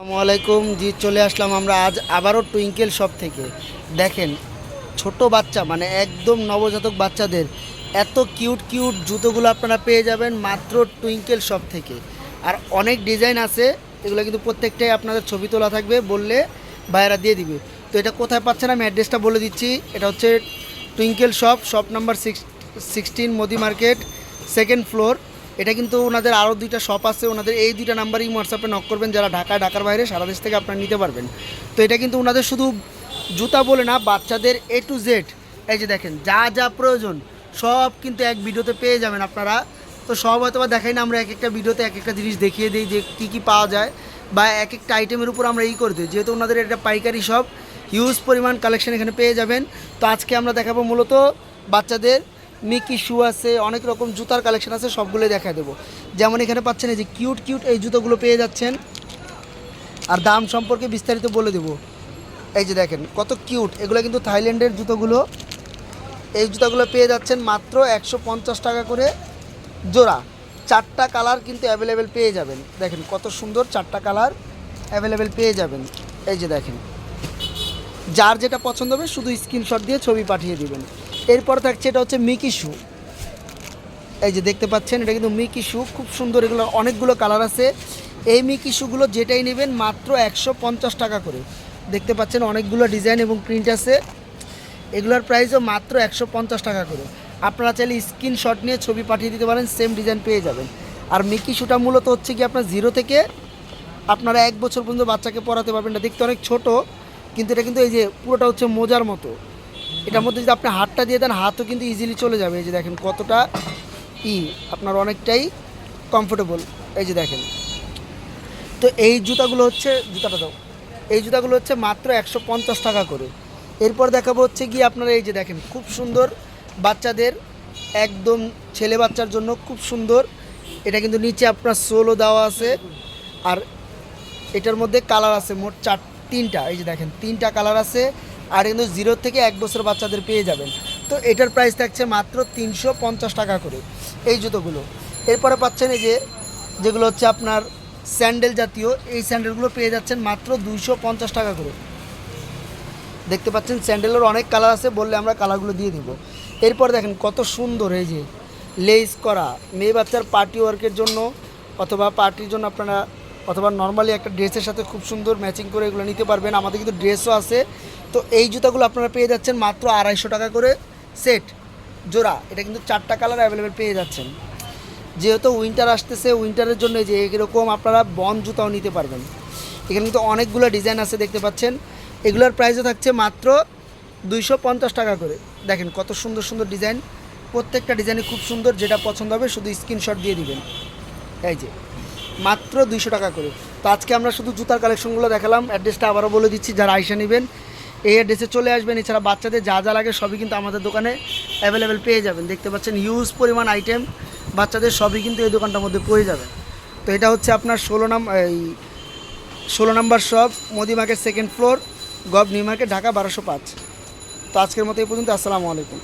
আসসালামু আলাইকুম জি, চলে আসলাম আমরা আজ আবারও টুইঙ্কেল শপ থেকে। দেখেন, ছোট বাচ্চা মানে একদম নবজাতক বাচ্চাদের এত কিউট কিউট জুতোগুলো আপনারা পেয়ে যাবেন মাত্র টুইঙ্কেল শপ থেকে। আর অনেক ডিজাইন আছে, এগুলো কিন্তু প্রত্যেকটাই আপনাদের ছবি তোলা থাকবে, বললে ভাইয়েরা দিয়ে দিবে। তো এটা কোথায় পাচ্ছেন আমি অ্যাড্রেসটা বলে দিচ্ছি। এটা হচ্ছে Twinkle shop shop number six sixteen Modi market second floor এটা কিন্তু ওনাদের আরও দুইটা শপ আছে, ওনাদের এই দুইটা নাম্বারই হোয়াটসঅ্যাপে নক করবেন, যারা ঢাকা ঢাকার বাইরে সারা দেশ থেকে আপনারা নিতে পারবেন। তো এটা কিন্তু ওনাদের শুধু জুতা বলে না, বাচ্চাদের এ টু জেড এই যে দেখেন, যা যা প্রয়োজন, সব কিন্তু এক ভিডিওতে পেয়ে যাবেন আপনারা। তো সব হয়তো বা দেখাই না, আমরা এক একটা ভিডিওতে এক একটা জিনিস দেখিয়ে দিই যে কী কী পাওয়া যায়, বা এক একটা আইটেমের উপর আমরা ই করে দিই। যেহেতু ওনাদের এটা পাইকারি সব হিউজ পরিমাণ কালেকশন এখানে পেয়ে যাবেন। তো আজকে আমরা দেখাবো মূলত বাচ্চাদের মিকি শু আছে, অনেক রকম জুতার কালেকশন আছে, সবগুলোই দেখা দেবো। যেমন এখানে পাচ্ছেন এই যে কিউট কিউট এই জুতোগুলো পেয়ে যাচ্ছেন। আর দাম সম্পর্কে বিস্তারিত বলে দেবো। এই যে দেখেন, কত কিউট এগুলো কিন্তু থাইল্যান্ডের জুতোগুলো। এই জুতাগুলো পেয়ে যাচ্ছেন মাত্র একশো পঞ্চাশ টাকা করে জোড়া। চারটা কালার কিন্তু অ্যাভেলেবেল পেয়ে যাবেন। দেখেন কত সুন্দর চারটা কালার অ্যাভেলেবেল পেয়ে যাবেন। এই যে দেখেন, যার যেটা পছন্দ হবে শুধু স্ক্রিনশট দিয়ে ছবি পাঠিয়ে দিবেন। এরপর থাকছে এটা হচ্ছে মিকি শু এই যে দেখতে পাচ্ছেন, এটা কিন্তু মিকি শু খুব সুন্দর এগুলো, অনেকগুলো কালার আছে। এই মিকি শুগুলো যেটাই নেবেন মাত্র একশো পঞ্চাশ টাকা করে। দেখতে পাচ্ছেন অনেকগুলো ডিজাইন এবং প্রিন্ট আছে। এগুলোর প্রাইসও মাত্র একশো পঞ্চাশ টাকা করে। আপনারা চাইলে স্ক্রিনশট নিয়ে ছবি পাঠিয়ে দিতে পারেন সেম ডিজাইন পেয়ে যাবেন। আর মিকি শুটা মূলত হচ্ছে কি আপনার জিরো থেকে আপনারা এক বছর পর্যন্ত বাচ্চাকে পড়াতে পারবেন না। দেখতে অনেক ছোট, কিন্তু এটা কিন্তু এই যে পুরোটা হচ্ছে মোজার মতো। এটার মধ্যে যদি আপনি হাতটা দিয়ে দেন, হাতও কিন্তু ইজিলি চলে যাবে। এই যে দেখেন কতটা ই, আপনার অনেকটাই কমফোর্টেবল এই যে দেখেন। তো এই জুতাগুলো হচ্ছে, জুতাটা দাও। এই জুতাগুলো হচ্ছে মাত্র একশো পঞ্চাশ টাকা করে। এরপর দেখাবো হচ্ছে গিয়ে আপনারা এই যে দেখেন, খুব সুন্দর বাচ্চাদের, একদম ছেলে বাচ্চার জন্য খুব সুন্দর। এটা কিন্তু নিচে আপনার সোলও দেওয়া আছে। আর এটার মধ্যে কালার আছে মোট চার, তিনটা। এই যে দেখেন, তিনটা কালার আছে। আর কিন্তু জিরো থেকে এক বছর বাচ্চাদের পেয়ে যাবেন। তো এটার প্রাইস থাকছে মাত্র তিনশো পঞ্চাশ টাকা করে এই জুতোগুলো। এরপরে পাচ্ছেন এই যে, যেগুলো হচ্ছে আপনার স্যান্ডেল জাতীয়, এই স্যান্ডেলগুলো পেয়ে যাচ্ছেন মাত্র দুইশো পঞ্চাশ টাকা করে। দেখতে পাচ্ছেন স্যান্ডেলের অনেক কালার আছে, বললে আমরা কালারগুলো দিয়ে দিব। এরপর দেখেন কত সুন্দর এই যে লেস করা। মেয়ে বাচ্চার পার্টি ওয়ার্কের জন্য অথবা পার্টির জন্য আপনারা অথবা নর্মালি একটা ড্রেসের সাথে খুব সুন্দর ম্যাচিং করে এগুলো নিতে পারবেন। আমাদের কিন্তু ড্রেসও আছে। তো এই জুতাগুলো আপনারা পেয়ে যাচ্ছেন মাত্র আড়াইশো টাকা করে সেট জোড়া। এটা কিন্তু চারটা কালার অ্যাভেলেবেল পেয়ে যাচ্ছেন। যেহেতু উইন্টার আসতেছে উইন্টারের জন্য যে এরকম আপনারা বন জুতাও নিতে পারবেন। এখানে কিন্তু অনেকগুলো ডিজাইন আছে দেখতে পাচ্ছেন। এগুলোর প্রাইসও থাকছে মাত্র দুইশো পঞ্চাশ টাকা করে। দেখেন কত সুন্দর সুন্দর ডিজাইন প্রত্যেকটা ডিজাইনে খুব সুন্দর। যেটা পছন্দ হবে শুধু স্ক্রিনশট দিয়ে দিবেন। এই যে। মাত্র দুইশো টাকা করে। তো আজকে আমরা শুধু জুতার কালেকশনগুলো দেখালাম। অ্যাড্রেসটা আবারও বলে দিচ্ছি, যারা আইসা নেবেন, এই অ্যাড্রেসে চলে আসবেন। এছাড়া বাচ্চাদের যা যা লাগে সবই কিন্তু আমাদের দোকানে অ্যাভেলেবেল পেয়ে যাবেন। দেখতে পাচ্ছেন হিউজ পরিমাণ আইটেম বাচ্চাদের সবই কিন্তু এই দোকানটার মধ্যে পেয়ে যাবেন তো এটা হচ্ছে আপনার ষোলো নাম এই ষোলো নম্বর shop Modi market second floor gov new market Dhaka বারোশো পাঁচ। তো আজকের মতো এই পর্যন্ত, আসসালামু আলাইকুম।